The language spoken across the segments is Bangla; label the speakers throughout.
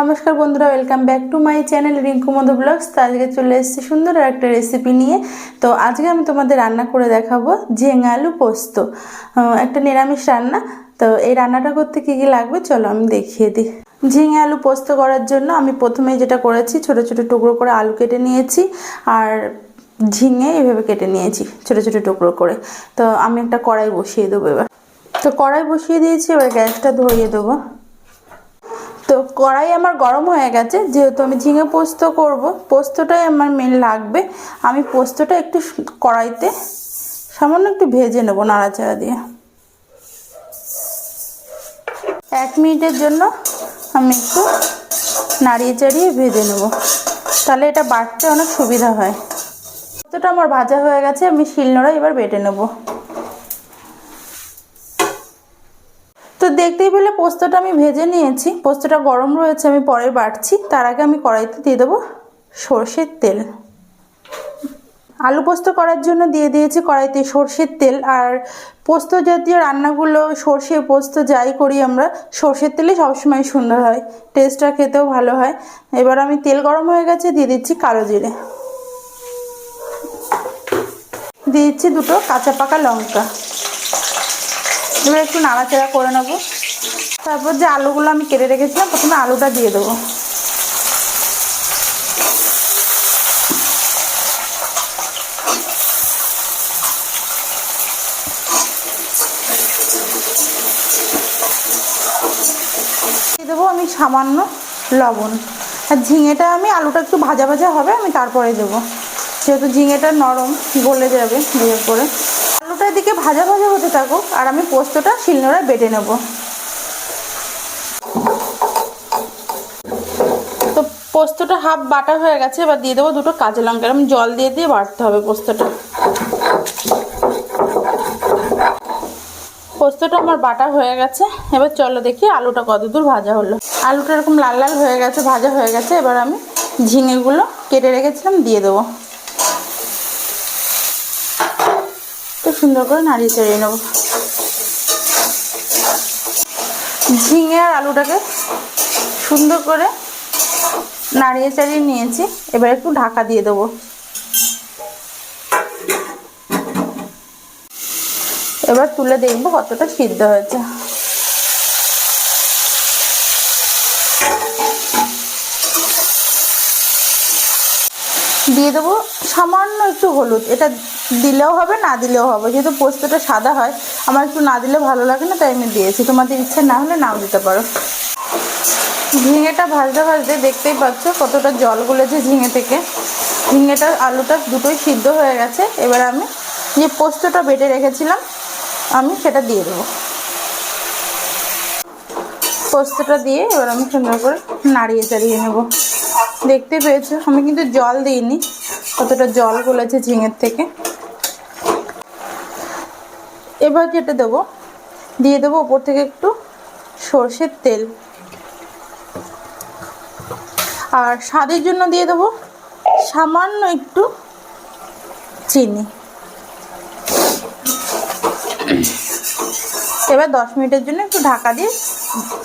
Speaker 1: নমস্কার বন্ধুরা welcome back to my channel Rinku Madhu vlogs তো আজকে চলে এসেছি সুন্দর একটা রেসিপি নিয়ে। তো আজকে আমি তোমাদের রান্না করে দেখাবো ঝিঙে আলু পোস্ত। একটা নিরামিষ রান্না। তো এই রান্নাটা করতে কী কী লাগবে চলো আমি দেখিয়ে দিই। ঝিঙে আলু পোস্ত করার জন্য আমি প্রথমে যেটা করেছি, ছোট ছোট টুকরো করে আলু কেটে নিয়েছি আর ঝিঙে এভাবে কেটে নিয়েছি, ছোট ছোট টুকরো করে। তো আমি একটা কড়াই বসিয়ে দেবো এবার। তো কড়াই বসিয়ে দিয়েছি, এবার গ্যাসটা ধরিয়ে দেবো। তো কড়াই আমার গরম হয়ে গেছে, যেহেতু আমি ঝিঙে পোস্ত করব, পোস্তটাই আমার মেন লাগবে। আমি পোস্তটা একটু কড়াইতে সামান্য একটু ভেজে নেব নাড়াচাড়া দিয়ে। এক মিনিটের জন্য আমি একটু নাড়িয়ে চাড়িয়ে ভেজে নেব। তাহলে এটা বাটতে অনেক সুবিধা হয়। পোস্তটা আমার ভাজা হয়ে গেছে, আমি শিলনোড়া এবার বেটে নেব। দেখতেই পেলে পোস্তটা আমি ভেজে নিয়েছি। পোস্তটা গরম রয়েছে, আমি পরে বাটছি। তার আগে আমি কড়াইতে দিয়ে দেবো সর্ষের তেল। আলু পোস্ত করার জন্য দিয়ে দিয়েছি কড়াইতে সর্ষের তেল। আর পোস্ত জাতীয় রান্নাগুলো, সর্ষে পোস্ত যাই করি আমরা, সর্ষের তেলে সবসময় সুন্দর হয় টেস্টটা খেতেও ভালো হয়। এবার আমি তেল গরম হয়ে গেছে, দিয়ে দিচ্ছি কালো জিরে। দিয়ে দিচ্ছি দুটো কাঁচা পাকা লঙ্কা। এবার একটু নাড়াচাড়া করে নেব। তারপর যে আলুগুলো আমি কেটে রেখেছিলাম, প্রথমে আলুটা দিয়ে দেবো। দেবো আমি সামান্য লবণ। আর ঝিঙেটা আমি, আলুটা একটু ভাজা ভাজা হবে, আমি তারপরে দেবো। যেহেতু ঝিঙেটা নরম গলে যাবে, দিয়ে করে। আলুটা এদিকে ভাজা ভাজা হতে থাকুক, আর আমি পোস্তটা শিলনোড়ায় বেটে নেব। তো পোস্তটা হাফ বাটা হয়ে গেছে, এবার দিয়ে দেবো দুটো কাঁচা লঙ্কা। এরকম জল দিয়ে দিয়ে বাটতে হবে পোস্তটা। পোস্তটা আমার বাটা হয়ে গেছে, এবার চলো দেখি আলুটা কতদূর ভাজা হলো। আলুটা এরকম লাল লাল হয়ে গেছে, ভাজা হয়ে গেছে, এবার আমি ঝিঙেগুলো কেটে রেখেছিলাম, দিয়ে দেবো। একটু সুন্দর করে নাড়িয়ে চাড়িয়ে নেব। ঝিঙে আর আলুটাকে সুন্দর করে নাড়িয়ে চাড়িয়ে নিয়েছি। এবার একটু ঢাকা দিয়ে দেবো। এবার তুলে দেখব কতটা সিদ্ধ হয়েছে। দিয়ে দেবো। সামান্য একটু হলুদ। এটা দিলেও হবে, না দিলেও হবে। যেহেতু পোস্তটা সাদা হয়, আমার একটু না দিলে ভালো লাগে না, তাই আমি দিয়েছি। তোমাদের ইচ্ছা না হলে নাও দিতে পারো। ঝিঙেটা ভাজতে ভাজতে দেখতেই পাচ্ছ কতটা জল গুলেছে ঝিঙে থেকে। ঝিঙেটা, আলুটা দুটোই সিদ্ধ হয়ে গেছে। এবার আমি যে পোস্তটা বেটে রেখেছিলাম, আমি সেটা দিয়ে দেবো। পোস্তটা দিয়ে এবার আমি সুন্দর করে নাড়িয়ে চাড়িয়ে নেব। দেখতে পেয়েছ? আমি কিন্তু জল দিইনি। কতটা জল গলেছে ঝিঙের থেকে। এবার যেটা দেবো। দিয়ে দেবো ওপর থেকে একটু সর্ষের তেল। আর স্বাদের জন্য দিয়ে দেবো সামান্য একটু চিনি। এবার দশ মিনিটের জন্য একটু ঢাকা দিয়ে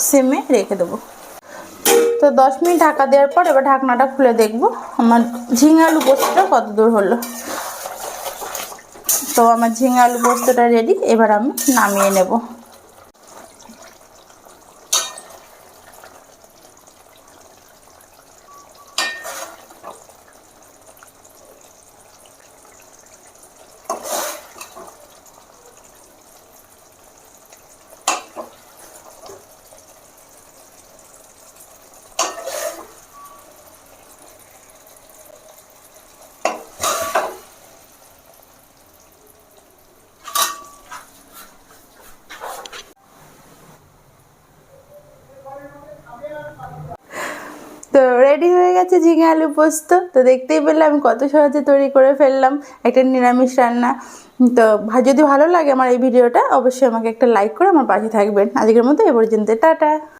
Speaker 1: সেমে রেখে দেবো। তো দশ মিনিট ঢাকা দেওয়ার পর এবার ঢাকনাটা খুলে দেখব। আমার ঝিঙে আলু পোস্তটা কত দূর হলো। তো আমার ঝিঙে আলু পোস্তটা রেডি এবার আমি নামিয়ে নেব তো রেডি হয়ে গেছে ঝিঙে আলু পোস্ত। তো দেখতেই পেলে আমি কত সহজে তৈরি করে ফেললাম একটা নিরামিষ রান্না। তো যদি ভালো লাগে আমার এই ভিডিওটা, অবশ্যই আমাকে একটা লাইক করে আমার পাশে থাকবেন। আজকের মতো এ পর্যন্ত, টাটা!